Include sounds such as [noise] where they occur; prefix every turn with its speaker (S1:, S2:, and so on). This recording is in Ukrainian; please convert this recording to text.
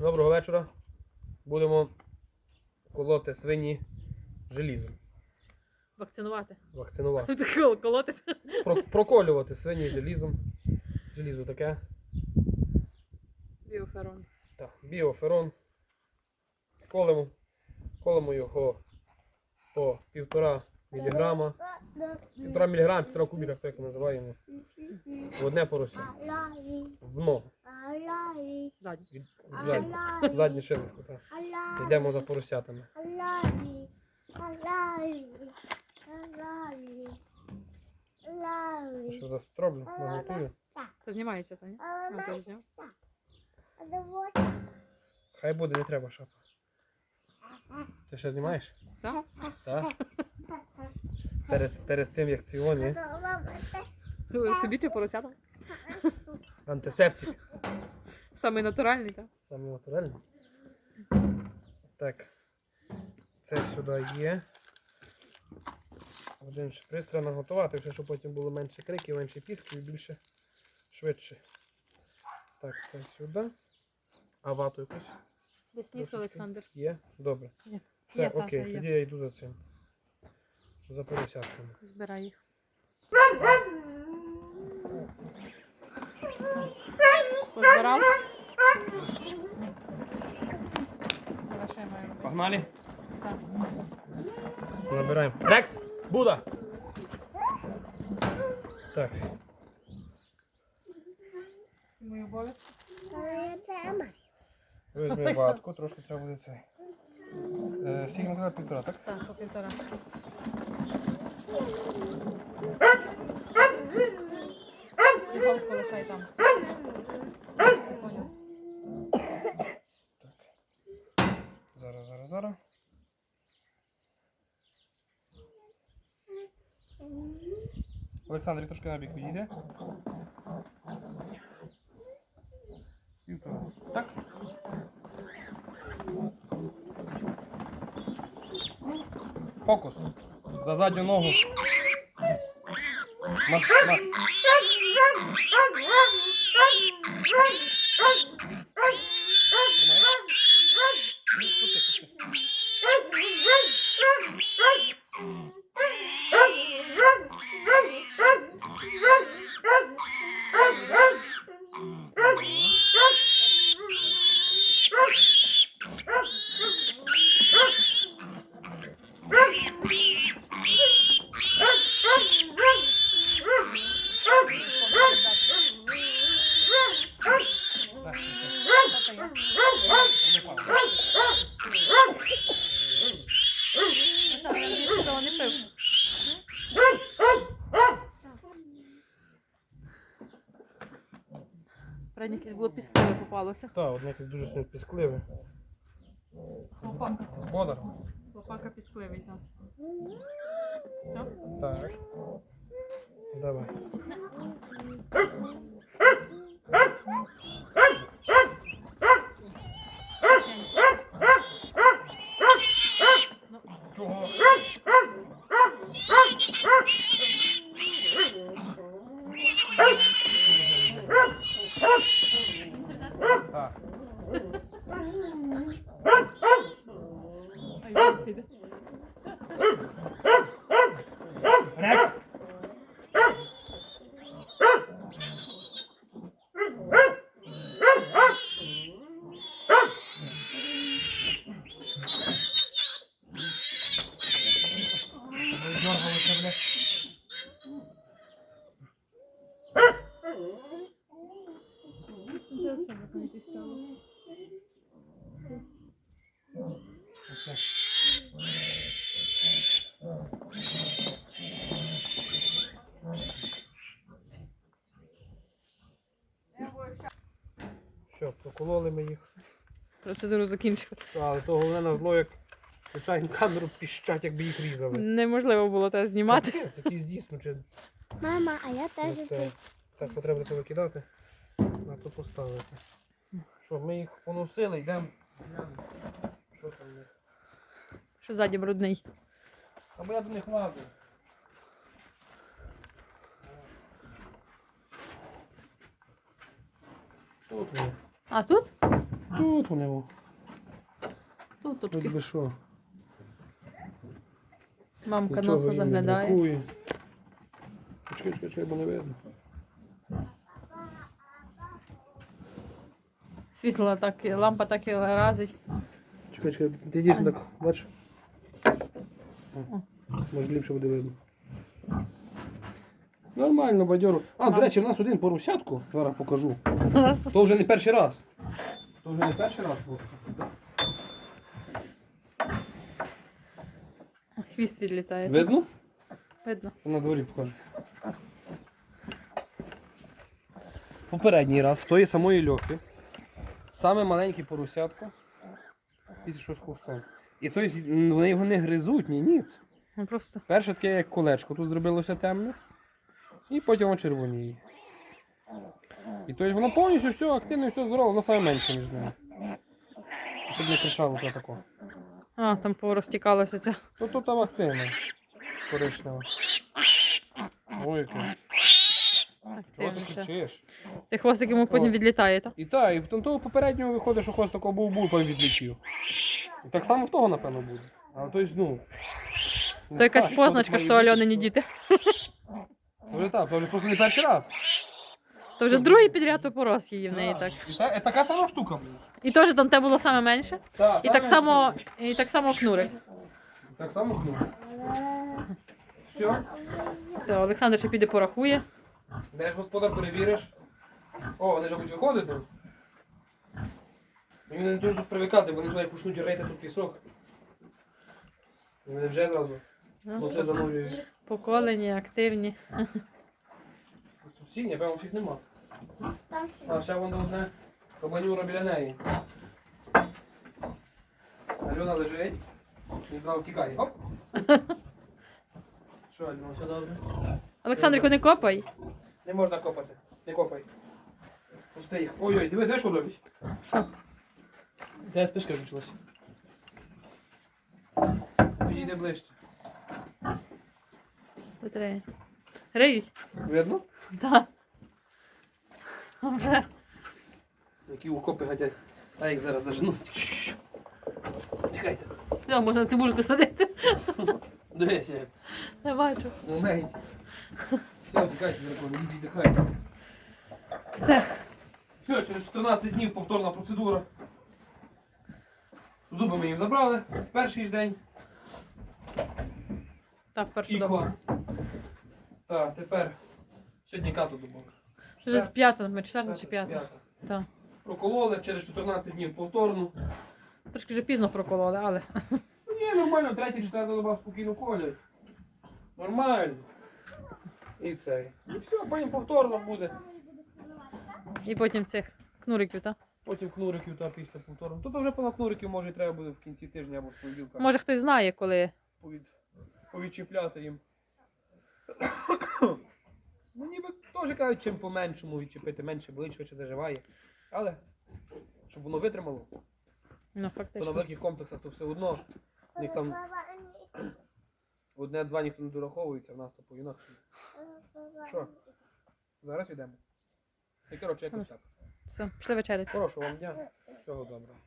S1: Доброго вечора. Будемо колоти свині желізом.
S2: Вакцинувати.
S1: Вакцинувати. [laughs]
S2: Колоти.
S1: Про- проколювати свині желізом. Желізо таке.
S2: Біоферон.
S1: Так, біоферон. Колемо. Колемо його по півтора міліграма. Півтора міліграма, півтора кубіка, хто як називаємо. В одне порося. В ногу.
S2: Задній.
S1: Від, задні, задню. Так. Йдемо за поросятами. Що застроблю, наготую.
S2: Це знімається, Таня? А, ти зняв?
S1: Хай буде, не треба шапа. Ти ще знімаєш?
S2: Так?
S1: Так? Перед, перед тим як ці.
S2: Ви Собі чи поросята?
S1: Антисептик.
S2: Самий натуральний, так?
S1: Саме натуральний. Так. Це сюди є. Один шприц треба наготувати, щоб потім було менше криків, менше пісків і більше швидше. Так, це сюди. А вату якусь?
S2: Десь. Олександр.
S1: Є? Добре.
S2: Є.
S1: Все,
S2: Є,
S1: окей,
S2: є.
S1: тоді я йду за цим. За поросятками.
S2: Збирай їх. Позбирав? Зараз ще я.
S1: Погнали?
S2: Так.
S1: Набираємо. Рекс! Буда! Так.
S2: Мою обов'язок.
S1: Візьми ватку, трошки треба буде це. Е, Скільки казали? півтора, так?
S2: Так, по півтора. І лишай там.
S1: Так. Зараз, зараз, зараз. Олександр, трошки на бік. Півтора. Так? Фокус. За задню ногу. Маш, маш. Тримаєш? Пусти, пусти. Так, все,
S2: Та-та
S1: Одне
S2: є.
S1: пауза.
S2: Так, я надіюсь, того не пив. Переднє якесь було піскливе попалося.
S1: Так, одне якесь дуже сильно піскливе.
S2: Лопака.
S1: Бодар.
S2: Лопака піскливий, так. Все?
S1: Так. Давай.
S2: Ну,
S1: Чого? Так.
S2: а я піде.
S1: Рек. Дергалося, бля.
S2: Це все не піскало.
S1: Оце. Що, прокололи ми їх.
S2: Процедуру закінчили.
S1: Але то головне на зло, як включаємо камеру, піщать, якби їх різали.
S2: Неможливо було те знімати.
S1: Це якийсь дійсно, чи
S3: Мама, а я теж
S1: це. Так, то треба це викидати, а то поставити. Що, ми їх поносили, йдемо. глянемо, Що там них?
S2: Що ззаді брудний.
S1: Або я до них лазив. Тут вони.
S2: А тут?
S1: тут вони. о.
S2: Тут
S1: Тут
S2: точки.
S1: би що.
S2: Мамка
S1: Нічого
S2: носа
S1: не
S2: заглядає.
S1: бракує. Чекай, чекай, чекай, бо не видно.
S2: Світло так, і- лампа так і разить.
S1: Чекай, чекай, ти дійсно так, бачиш? О, Може ліпше буде видно. Нормально, бадьоро. А, до речі, у нас один поросятку, зараз покажу. То вже не перший раз. То вже не перший раз.
S2: Хвіст відлітає.
S1: Видно?
S2: Видно.
S1: На дворі покажу. Попередній раз з тої самої льохи. Саме маленьке поросятко. І щось хвостом. І м, вони його не гризуть, ні ніц.
S2: Ну, Просто
S1: Перше таке як колечко тут зробилося темне. І потім воно червоніє. І тобто воно повністю все активно, все здорово, воно саме менше між ними. Щоб не кричало то тако.
S2: А, там порозтікалося це.
S1: Ну тут та вакцина. Коричнева. Ой, яке. Чого ти
S2: Активніше.
S1: кричиш?
S2: Ти хвостик йому потім
S1: О.
S2: відлітає, так?
S1: І так, і в того попереднього виходить, що хтось такого був був, відлетів. І так само в того, напевно, буде. Але то есть, ну.
S2: То якась позначка, що Альонині діти.
S1: То вже так, то вже просто не перший раз.
S2: То вже другий підряд опорос її в неї так.
S1: І та, і така сама штука.
S2: І теж там те було саме менше. І так само, і так само кнурик.
S1: Так само кнур. Все.
S2: Все, Олександр ще піде порахує.
S1: Де ж господар перевіриш? О, вони ж будуть виходити. І Вони не дуже тут привикати, вони туди почнуть рейти тут пісок. І Вони вже зразу. Ну це замовлюють.
S2: Поколені, активні.
S1: Тут всі, ні, певно, всіх нема.
S3: Там
S1: А ще воно одне кабанюра біля неї. Альона лежить. Зразу. Оп! [laughs] Що, Альона, все добре?
S2: Олександрику, не копай.
S1: Не можна копати. Не копай. Пусти їх. Ой-ой, диви, диви, що робить?
S2: Що?
S1: Де спишка вчилася? Підійди ближче.
S2: Батареї. Риють?
S1: Видно?
S2: Так. Вже.
S1: Які окопи гадять. А їх зараз заженуть. Тікайте.
S2: Все, можна цибульку садити.
S1: Як.
S2: Не бачу.
S1: Момент. Все, тікайте, дракон, ідіть віддихайте.
S2: Все.
S1: Все, через 14 днів повторна процедура. Зуби ми їм забрали. Перший ж день.
S2: Так, першу добу.
S1: Ікла. Так, тепер. Сьогодні кату добу.
S2: Вже з п'ята, ми четверта чи п'ята. Так.
S1: Прокололи через 14 днів повторну.
S2: Трошки вже пізно прокололи, але.
S1: Ну, Ні, нормально, третя, четверта доба спокійно колять. Нормально. І цей. І все, потім повторно буде.
S2: І потім цих кнуриків, так?
S1: Потім кнуриків та після повторно. Тут вже понад кнуриків може і треба буде в кінці тижня або в понеділка.
S2: Може хтось знає, коли.
S1: повід, повідчіпляти їм. [coughs] ну ніби теж кажуть, чим по-меншому відчепити, менше болить, швидше заживає. Але щоб воно витримало,
S2: Ну,
S1: то на
S2: фактично.
S1: великих комплексах то все одно. Них там одне-два ніхто не дораховується, в нас то по-інакше. Що? Зараз йдемо. І коротше, якось так.
S2: Все, пішли вечеряти.
S1: Хорошого вам дня. Всього доброго.